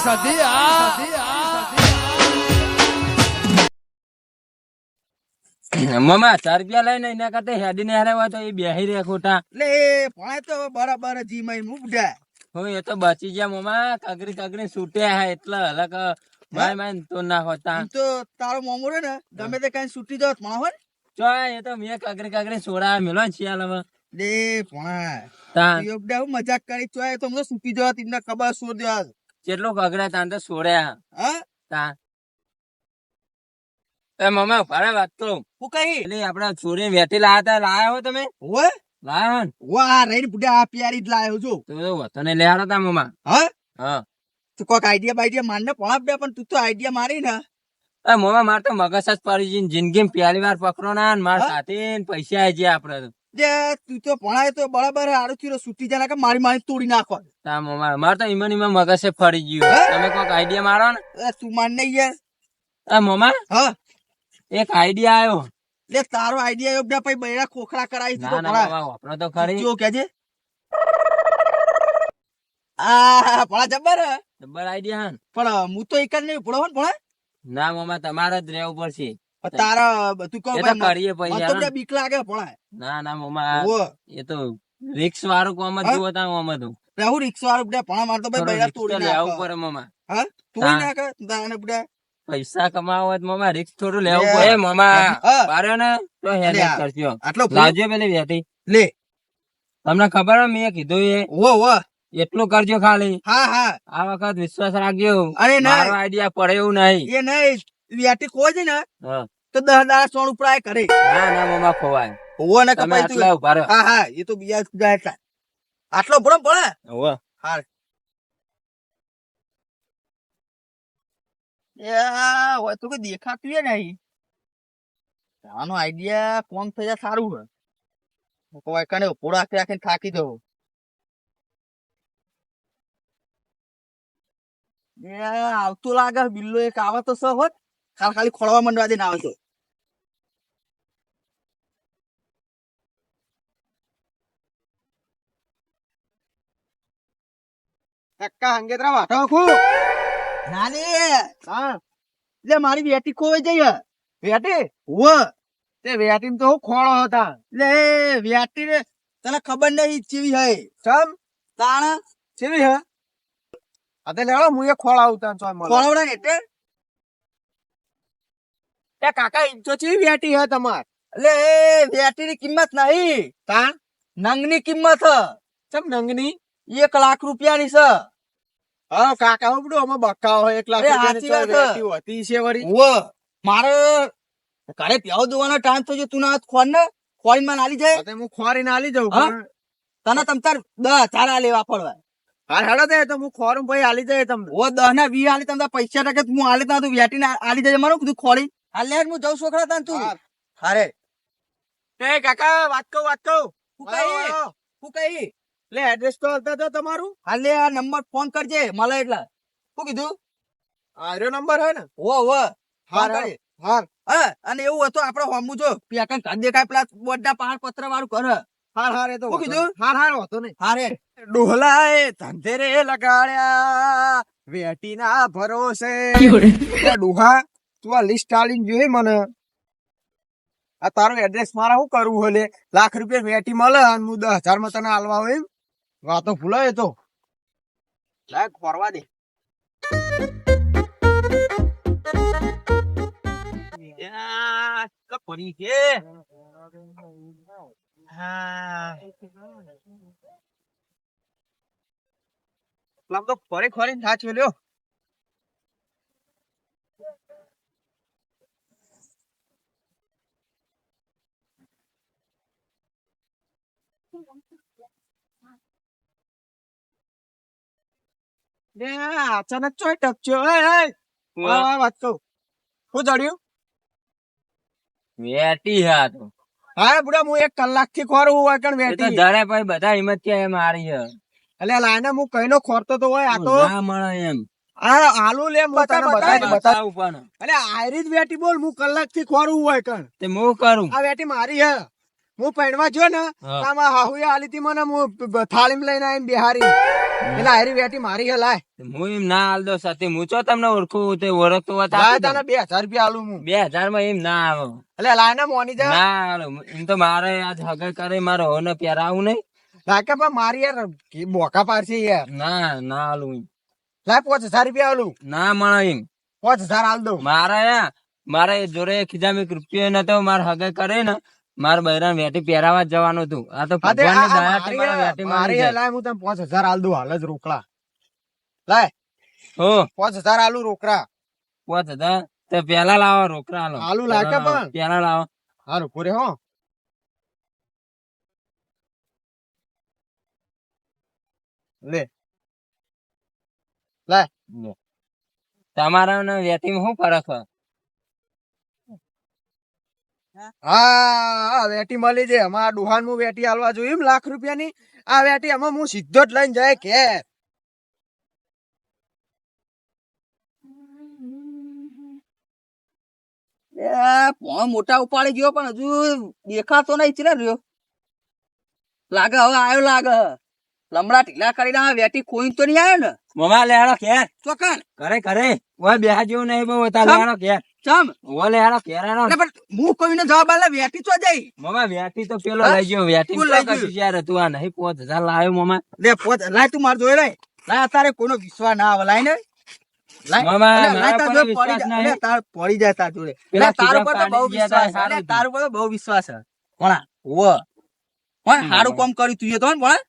સધી આ મમા ચાર રૂપિયા લઈને એના કરતા હેડીને હારે હોય તો એ બેહી રે ખોટા. લે પણ તો બરાબર જી મઈ મુકડા હું એ તો બચી ગયા મમા કગરી કગરી છૂટ્યા હે એટલે અલગ માય માય તો ના હોતા તો તારો મોમો રે ને ગમે તે કઈ છૂટી દો પણ હોય ચો એ તો મેં કગરી કગરી સોડા મેલો છિયાલ હવે લે પણ તા યોગડા હું મજાક કરી ચોય તો છૂટી જાવ તમને ખબર શું દેવા કેટલો કગડા તાં તો સોડ્યા હા. તા એ મમા ભારે વાત તો હું કહી એટલે આપડા છોરી વેટી લાયા તા લાયા હો તમે? ઓય લાયા વાહ રેડ બુડા આ પ્યારી જ લાયો છું. તો તો વતને લઈ આવ્યા તા મમા હા? હા. તું કોક આઈડિયા બાઈડિયા મારને પણ બે પણ તું તો આઈડિયા મારી ને. એ મમા માર તો મગજ જ પડી જઈને જિંદગી પહેલી વાર પકડો ના માર સાથે ને પૈસા આવી ગયા આપડે તો. જે તું તો ભણાય તો બરાબર હારું થયું જાય કે મારી મારી તોડી નાખો. તા મમા માર તો ઈમન ઈમન મગજ ફરી ગયું તમે કોઈક આઈડિયા મારો ને? તું માન નહીં યાર. એ મમા હા. એક આઈડિયા આવ્યો લે તારો આઈડિયા આવ્યો બે ભાઈ બૈરા ખોખરા કરાવી તું ના ના વાપરો તો ખરી જો કેજે આ ભણા જબર. જબર આઈડિયા હન પણ હું તો એક જ નહીં ભણો ભણા. ના મમા તમારે જ રહેવું પડશે. તારા બધું કહું એ તો ભાઈ કરીએ મને પૈસા બધા બીક લાગે ભણાય ના ના મમા એ તો રિક્સ વાળું કોમ જ હા? જુઓ હતું રહું રિક્ષા વાળો બધા ભણા મારતો ભાઈ થોડું બૈરા તોડી લેવું પડે મમા હા? તોડી નાખે તાને બધા પૈસા કમાવો તો થોડું લેવું પડે મમા પાર્યો ને તો હેડેક કરજો. આટલો લાવજો પેલી વેટી લે. તમને ખબર મેં કીધું એ? ઓ ઓ એટલું કરજો ખાલી. હા હા. આ વખત વિશ્વાસ રાખજો. અરે ના. આઈડિયા પડે એવું નહીં. એ નહીં. વ્યાટી કોઈ છે ને તો દસ દાડા સોણ ઉપરાય કરે. ના ના મમા ખોવાય. હોવો ને કપાય તું. હા હા એ તો બીજા જાય એટલા આટલો ભણો પડે હોવે. હાર હોય તો કોઈ દેખાતું ને અહીં. આનો આઈડિયા કોમ થઈ જાય સારું હે કોઈ કને રાખી રાખીને થાકી જવું. આવતું લાગે બિલ્લો એક આવે તો સ હોત. ખાલી ખાલી ખોળવા મંડવા દે આવે છે ટક્કા હંગેતરા વાટો ખુ નાની હા. લે મારી બેટી ખોવાઈ જઈ હે. વેટી? વ તે વેટી તો હું ખોળો હતા. લે વેટી રે. તને ખબર નહીં ચીવી હે. ચમ? તાણ. ચીવી હે? અતે લેડો હું એ ખોળાવતા છો મને કોળવડા ને એટલે. એ કાકા ઈ ચી વેટી હે તમાર? લે વ્યાટી ની કિંમત નહીં. તાણ નંગની કિંમત હ. ચમ નંગની? એક લાખ રૂપિયાની છે. હા કાકા હું અમે બક્કા હોય એક લાખ રૂપિયાની હોતી છે વરી ઓ મારે ઘરે પ્યાવ દોવાનો ટાઈમ થયો તું ના ખોર ને? ખોરી માં નાલી જાય? હું ખોરી આલી જાઉં હા? તને તમ તાર દસ હજાર લેવા પડવા. હાલ હેડો દે તો હું ખોરું ભાઈ આલી જાય તમને. ઓ દસ ના વી આલી તમને પૈસા ટકે હું આલી તા તું વ્યાટી ના આલી જાય મારું કીધું ખોળી હાલ હું જઉં છોકરા તાન તું. હા. અરે એ કાકા વાત કહું વાત કહું. હું કઈ. હું કઈ? લે એડ્રેસ તો હતા તો તમારું. હાલ આ નંબર ફોન કરજે મળે એટલા. શું કીધું? આર્યો નંબર હે ને? ઓ ઓ હાર હાર હા. અને એવું હતું આપણે હોમું જો પેકન કાંદે કાય પેલા બોર્ડના પહાડ પત્ર વાળું કર હાર હાર એ તો શું કીધું? હાર હાર હોતો નહીં. હારે. ડોહલાએ ધંધેરે લગાડ્યા વેટીના ભરોસે. ડોહા તું આ લિસ્ટ આલીને જોઈ મને. આ તારું એડ્રેસ મારા શું કરવું હલે? લાખ રૂપિયા વેટી મળે અને હું દસ હજારમાં તને હાલવા હોય વાતો ભૂલાય તો. લાયક ફરવા દે. પડી ફરી ફરી થાચ લે, અચાનક ચોય ટપચ્યો એ એ વાહ, વાહ, વાત કહું શું જડ્યું? વેટી હે તો. હા બુડા હું એક કલાકથી ખોરું હોય કણ વેટી? ધરે ભાઈ બધા હિંમત કે એમ હારી છે. એટલે લાઈને હું કઈનો ખોરતો તો હોય આ તો ના મળે એમ. આ આલુ લે હું તને બતા, બતાવી બતાવું પણ. એટલે આયરી જ વેટી બોલ હું કલાકથી ખોરું હોય કણ તે હું કરું? આ વેટી મારી હે હું પહેણવા જો ને. આમાં હાહુએ આલી તી મને હું થાળીમાં લઈને આવીને બિહારી. એટલે હારી વેટી મારી હલાય. હું એમ ના હાલ દો સાથે. હું ચો તમને ઓળખું? તે ઓળખતો હોત. તને બે હજાર રૂપિયા આલું હું. બે હજારમાં એમ ના આવો. એટલે લાય ને મોની જા. ના હાલો. એમ તો મારે આજ હગાઈ કરે મારે હોને પહેરાવું નહીં. લાકે પણ મારી યાર બોકા પારસી યાર. ના ના આલું. લાય પાંચ હજાર રૂપિયા આલું. ના માણા એમ. પાંચ હજાર આલદો દઉં. મારે મારે જોડે ખીજામી રૂપિયો નતો મારે હગે કરે ને મારે બૈરાને વેટી પહેરાવા જવાનું હતું. આ તો ભગવાનની દયાથી મારે વેટી મારી. લાય હું તને હાલ દઉં હાલ જ રોકડા. લાય. હો. પાંચ હજાર આલુ રોકડા. પોત હતા તે પેલા લાવો રોકડા આલો આલુ લાગે પેલા લાવો. પણ. પેલા લાવો. હારું પૂરે હો. લે. તમારા ને વેટીમાં શું ફરક છે હા? વેટી મળી છે. અમારા ડુહાનમાં વેટી હાલવા જોયું એમ લાખ રૂપિયાની આ વેટી આમાં હું સીધો જ લઈને જાય કે. એ પોણ મોટા ઉપાડી ગયો પણ હજુ દેખાતો નહીં ચીરે રહ્યો. લાગે હવે આવ્યો લાગે. લમડા ઢીલા કરીને આ વેટી કોઈ તો નહીં આવ્યો ને? મમા લેહાડો કે. ચોકન ઘરે ઘરે. ઓય બેહા જેવું નહીં બહુ હતા ચમ. ચમ. ઓ લેહાડો ઘેર હેડો. એટલે પણ હું કોઈને જવાબ આલે વેટી તો જઈ. મમા વેટી તો પેલો? લઈ ગયો વેટી તો લઈ કશું યાર હતું આ નહીં પોત હજાર લાવ્યો મમા. લે પોત લાય તું માર જોઈ લાય લાય તારે કોનો વિશ્વાસ ના આવે લાય ને. તાર તો બહુ વિશ્વાસ તા, તો કોણા હોવ સારું કામ કર્યું તું એ તો ને કોણા